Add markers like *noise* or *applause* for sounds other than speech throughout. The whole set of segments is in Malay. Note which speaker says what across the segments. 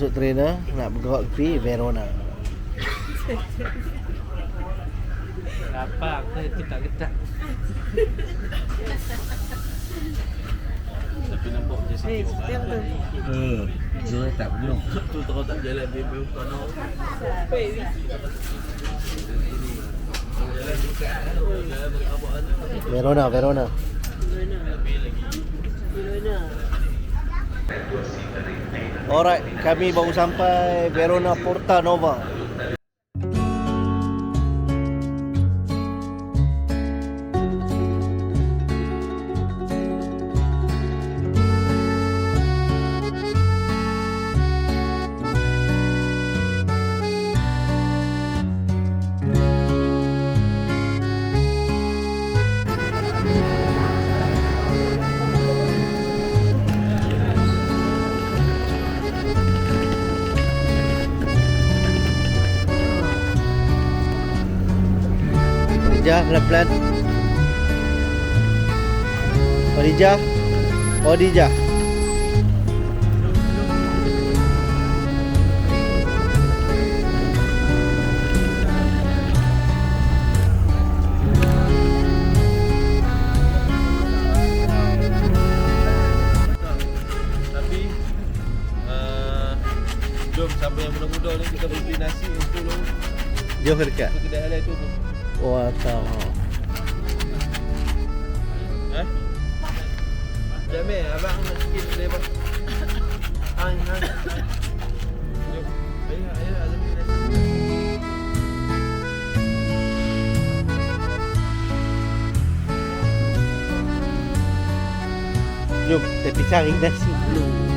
Speaker 1: masuk trainer nak bergerak pergi Verona.
Speaker 2: Apa aku itu tak getak. Tapi nampak dia
Speaker 3: Eh,
Speaker 2: sikit
Speaker 3: yang tu.
Speaker 1: Hmm. Dia tak belum.
Speaker 2: Tu terus tak jalan kono. Jalan buka. Jalan berkabut.
Speaker 1: Verona, Verona.
Speaker 3: Verona.
Speaker 1: Alright, kami baru sampai Verona Porta Nova. Pelan-pelan. Khadijah. Khadijah.
Speaker 2: Tapi uh, Jom siapa yang muda-muda ni kita beli nasi untuk dulu
Speaker 1: Jom dekat.
Speaker 2: ke kedai halal tu tu.
Speaker 1: Wah, tahu.
Speaker 2: Eh? Jom eh, abang nak sikit boleh apa? Hang, hang. Jom. Ayo, ayo, ada beli nasi.
Speaker 1: Jom, tapi cari nasi dulu.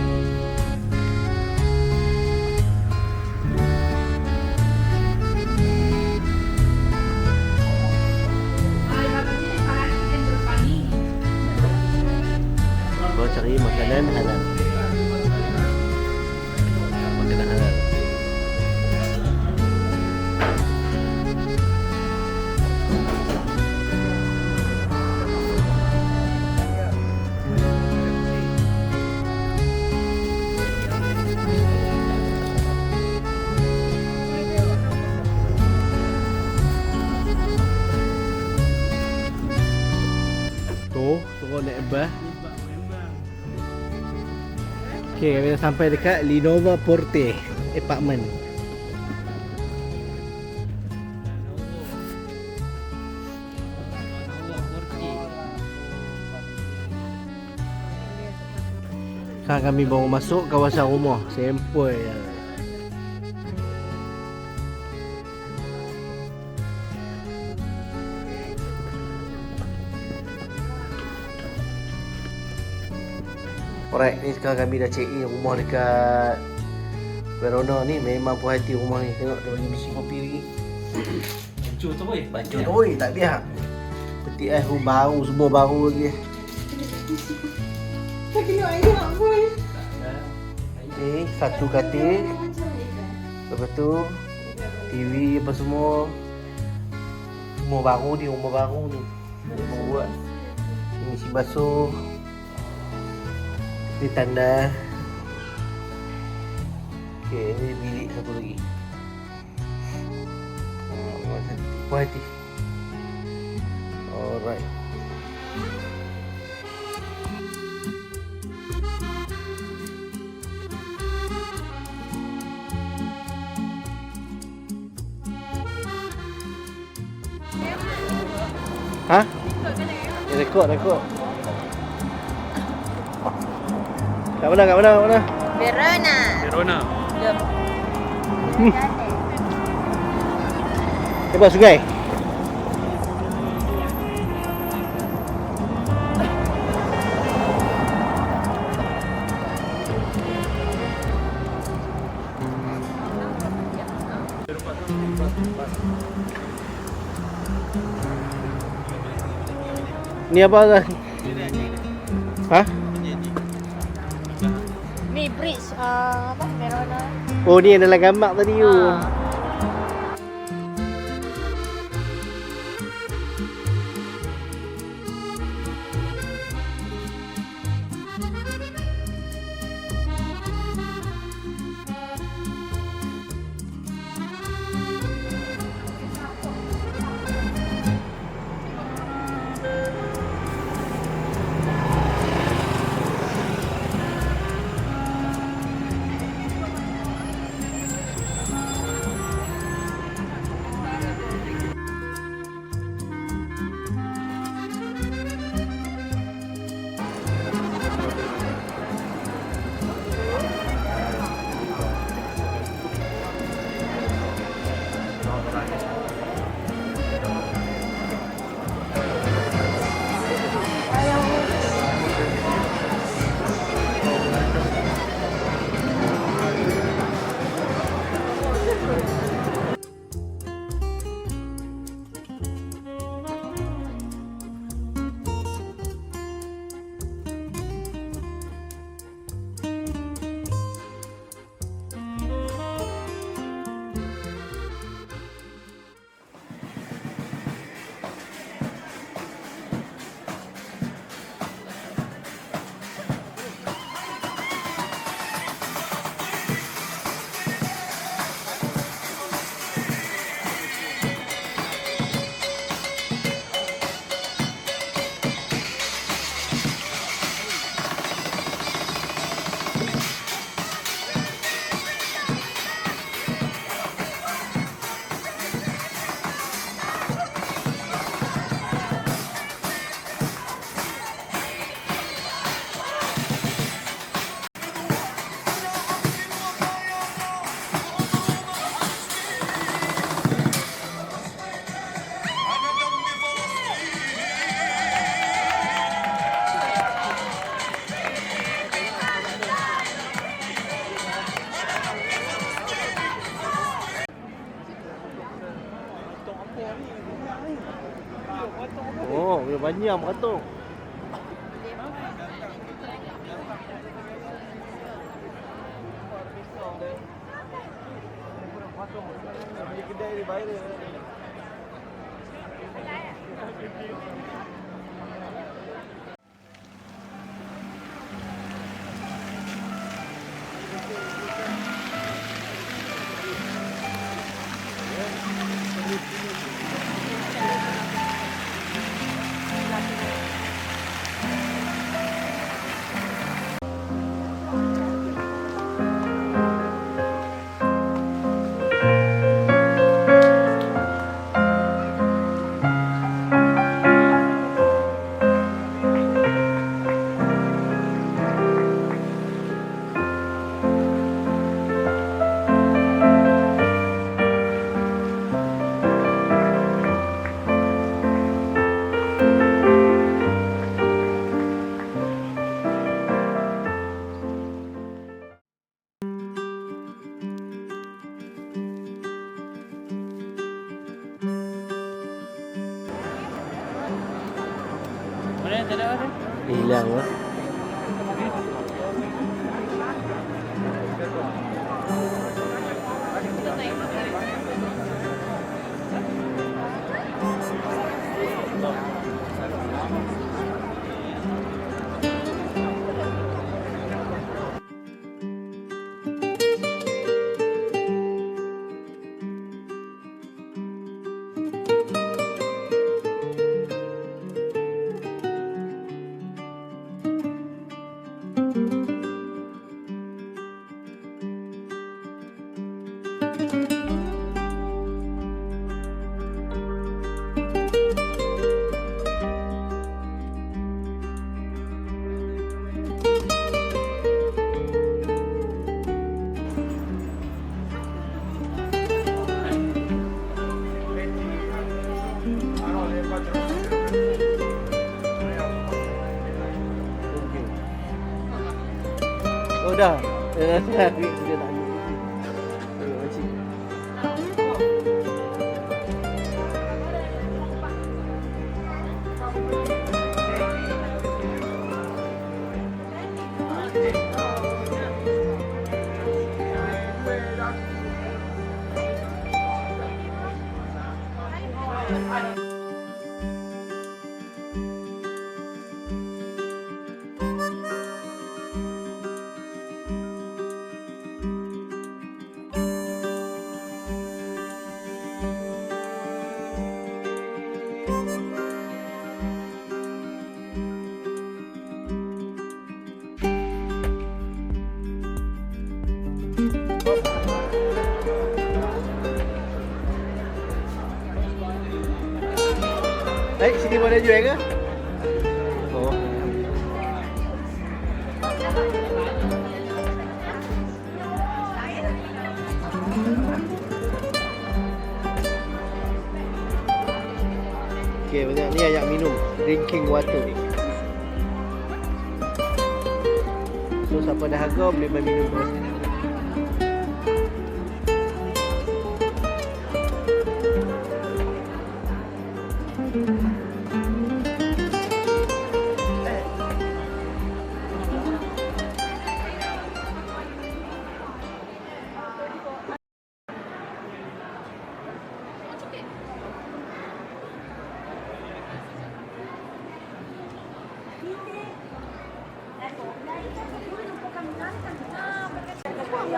Speaker 1: Cari makanan sampai dekat Lenovo Porte Apartment. Sekarang kami baru masuk kawasan rumah. Sempoi je. Alright, ni sekarang kami dah check in rumah dekat Verona ni. Memang puas hati rumah ni. Tengok dia bagi mesin kopi lagi.
Speaker 2: Hancur tu boy.
Speaker 1: Baju tu oi, tak biar. Petik ais pun baru, semua baru lagi.
Speaker 3: Tak kena ayam pun.
Speaker 1: Ni satu katil. Lepas tu TV apa semua. Semua baru ni, rumah baru ni. Dia baru buat. Ni mesin basuh Ni tanda Okay, ni bilik satu lagi Ah. Puas hati Alright Ha? Rekod, rekod. Kat mana, kat mana, kat mana?
Speaker 3: Verona.
Speaker 2: Verona.
Speaker 3: Jom.
Speaker 1: Lepas sungai. Ni apa kan? Ha?
Speaker 3: Ah, apa? Meron na.
Speaker 1: Oh, ni yang dalam gambar tadi tu.
Speaker 3: Ah.
Speaker 1: Dia banyak
Speaker 2: Mana tak ada ada?
Speaker 1: giờ. Eh, sini boleh jual ke? Oh. Okay, banyak ni ayam minum Drinking water So, siapa dah harga boleh main minum kat sini Ni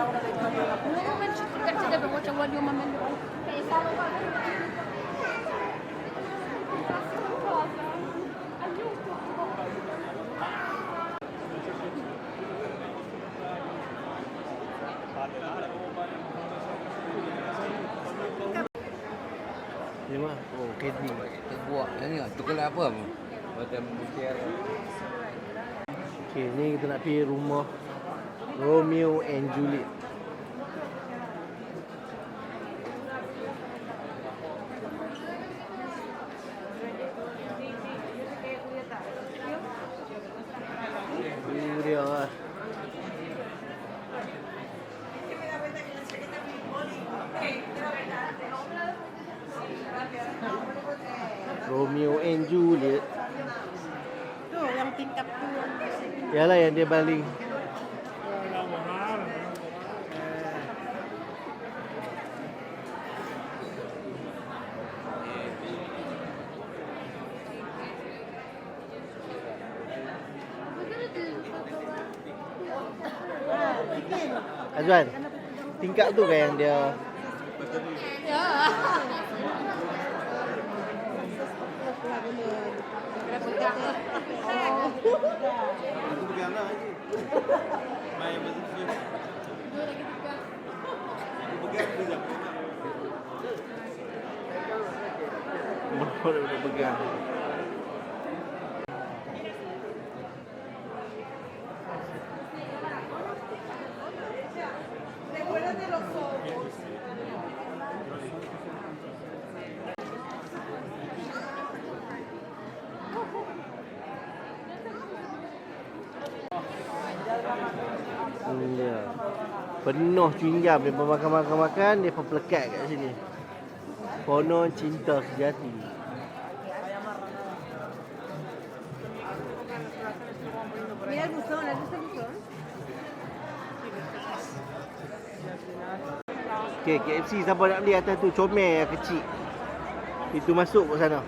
Speaker 1: mah, oh, kidney
Speaker 4: Terbuat ni lah. Terkelak apa? Macam mutiara.
Speaker 1: Okay, ni kita nak pergi rumah Romeo and Juliet. Lah. Romeo and Juliet.
Speaker 3: Tu yang tingkap tu.
Speaker 1: Yalah yang dia baling. Azwan, tingkap tu kan yang dia
Speaker 2: Aku pergi anak je. Main masa tu. Aku
Speaker 1: nak pegang. Hmm, ya. Penuh chewing gum dia makan-makan-makan dia pun pelekat kat sini. Konon cinta sejati.
Speaker 3: Mira el buzón, ¿has visto el buzón?
Speaker 1: Okay, KFC siapa nak beli atas tu comel yang kecil. Itu masuk kat sana.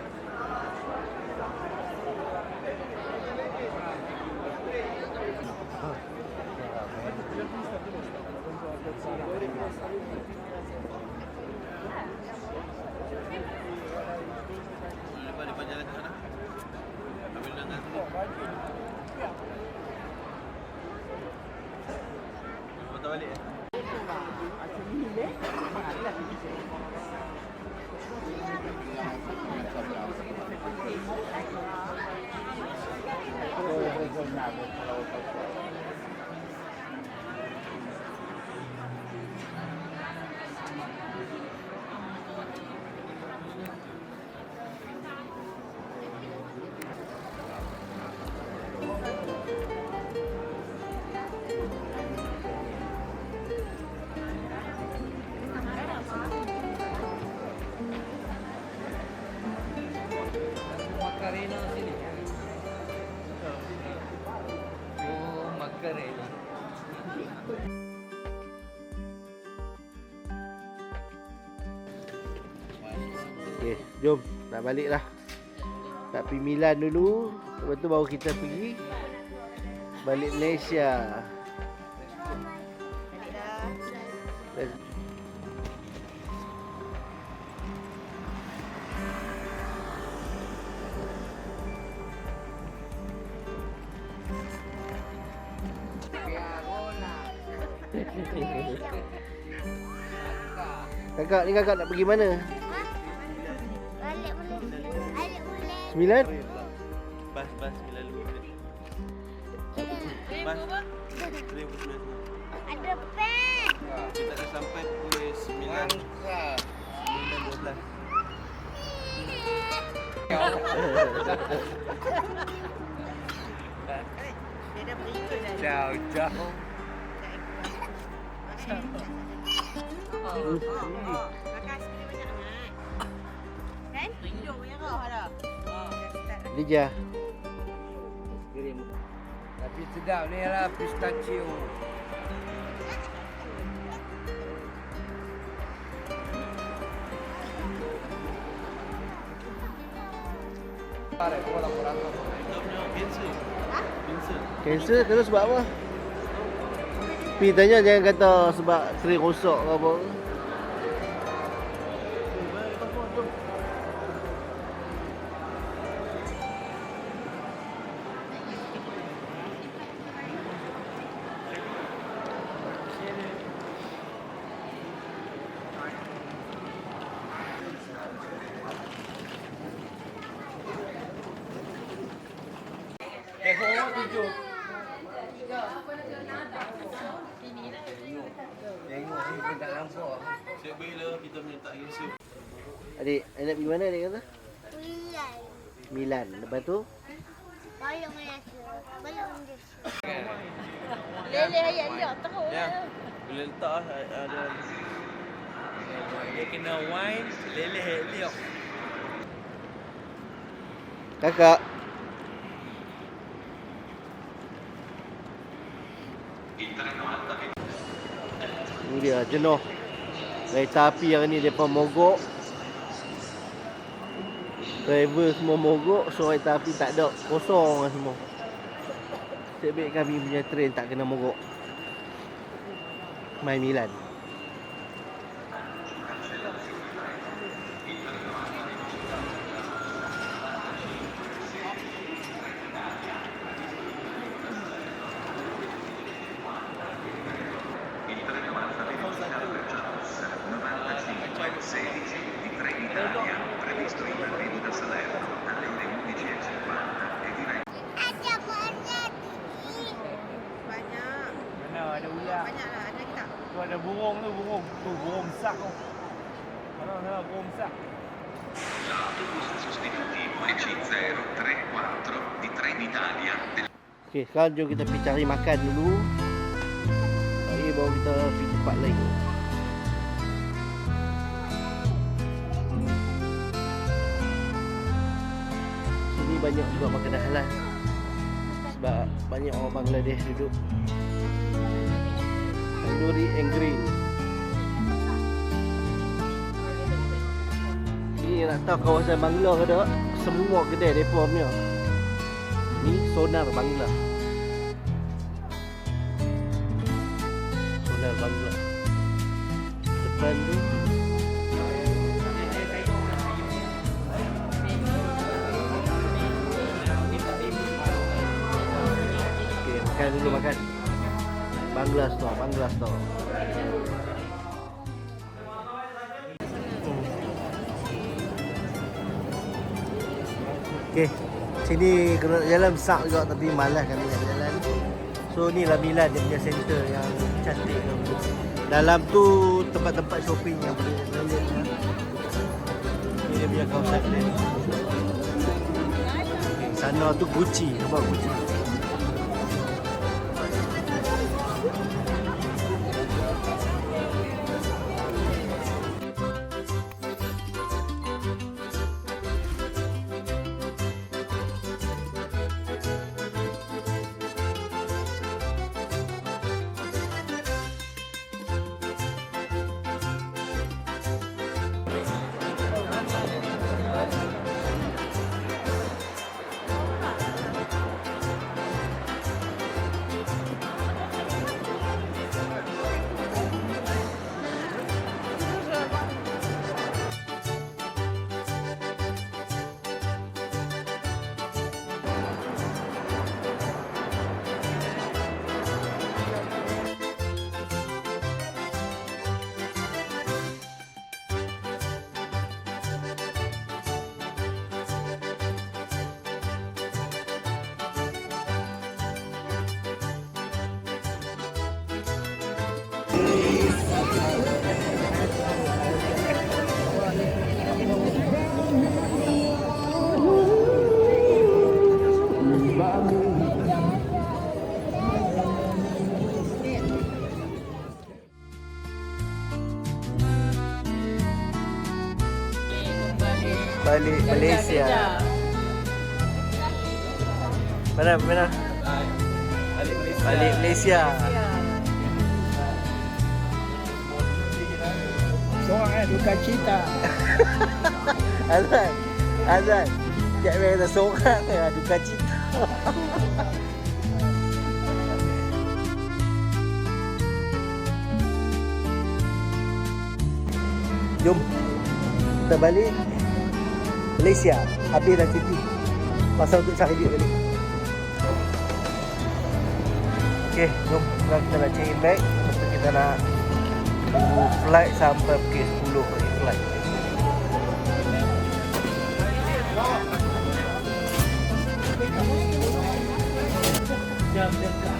Speaker 1: Nak balik lah. Nak pergi Milan dulu. Lepas tu baru kita pergi balik Malaysia. Let's *laughs* Kakak ni kakak nak pergi mana? Sembilan?
Speaker 2: Bas, bas, bila lu. Bas. Boleh pukul
Speaker 5: Ada pen.
Speaker 2: Kita dah sampai pukul 9. 9.12.
Speaker 3: Dia dah berikut dah.
Speaker 4: Ciao, ciao.
Speaker 3: Oh, oh. Makan sekali banyak sangat. Kan? Hidung merah dah start dah.
Speaker 1: Lija.
Speaker 4: Kirim. Tapi sedap ni lah pistachio.
Speaker 2: Cancel. Cancel.
Speaker 1: Terus sebab apa? Pi tanya jangan kata sebab kering rosak ke apa.
Speaker 4: Tengok ni pun tak nampak.
Speaker 2: Siap bila kita tak cancel.
Speaker 1: Adik, adik nak pergi mana adik kata?
Speaker 5: Bulan.
Speaker 1: Milan. Lepas tu
Speaker 5: Balik Malaysia. Balik Malaysia.
Speaker 3: Lele ayat dia tahu.
Speaker 2: Ya. Boleh letak lah, ada dia kena wine leleh liok.
Speaker 1: kakak. Ini dia jenuh. Kereta api yang ni depa mogok. Driver semua mogok, so kereta api tak ada. Kosong lah semua. Sebab kami punya train tak kena mogok. My Milan.
Speaker 5: Ada banyak tinggi.
Speaker 3: Banyak.
Speaker 6: Ada.
Speaker 3: Banyak lah. Ada lagi tak?
Speaker 6: Tu ada burung tu, burung. Tu burung besar tu. Mana sana burung besar.
Speaker 7: sostitutivo EC034 di Trenitalia
Speaker 1: Okey, sekarang jom kita pergi cari makan dulu. Okey, baru kita pergi tempat lain. Sini banyak juga makanan halal. Sebab banyak orang Bangladesh duduk. And grill. Ni nak tahu kawasan Bangla ke tak? Semua kedai mereka punya. Ni sonar Bangla. Sonar Bangla. Depan tu makan dulu makan. Bangla store, Bangla store. Okay, sini kena jalan besar juga tapi malas kami nak jalan. So ni lah Milan dia punya center yang cantik tu. Dalam tu tempat-tempat shopping yang boleh jalan. Ni dia punya kawasan. Okay, sana tu Gucci, nampak Gucci. Mana mana? Balik Malaysia.
Speaker 6: Seorang eh, duka cita.
Speaker 1: Azan. Azan. Cik Mel kata seorang duka cita. *laughs* Jom. Kita balik Malaysia. Habis dah cuti. Masa untuk cari duit balik. Okay, jom. Sekarang kita nak check in bag. Lepas kita nak tunggu flight sampai pukul 10 lagi flight. Kita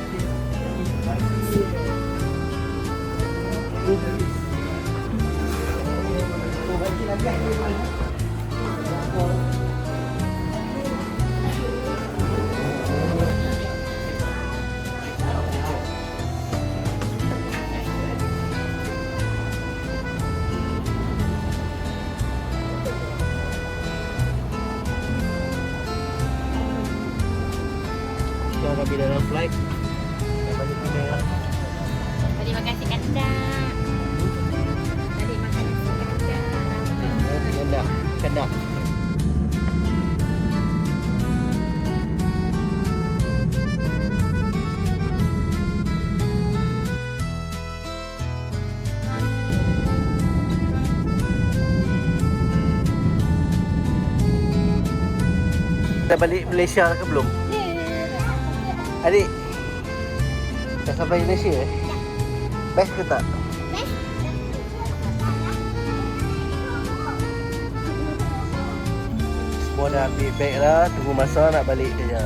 Speaker 1: Dah balik Malaysia ke belum? Adik Dah sampai Malaysia eh? Best ke tak? Semua dah ambil bag dah Tunggu masa nak balik je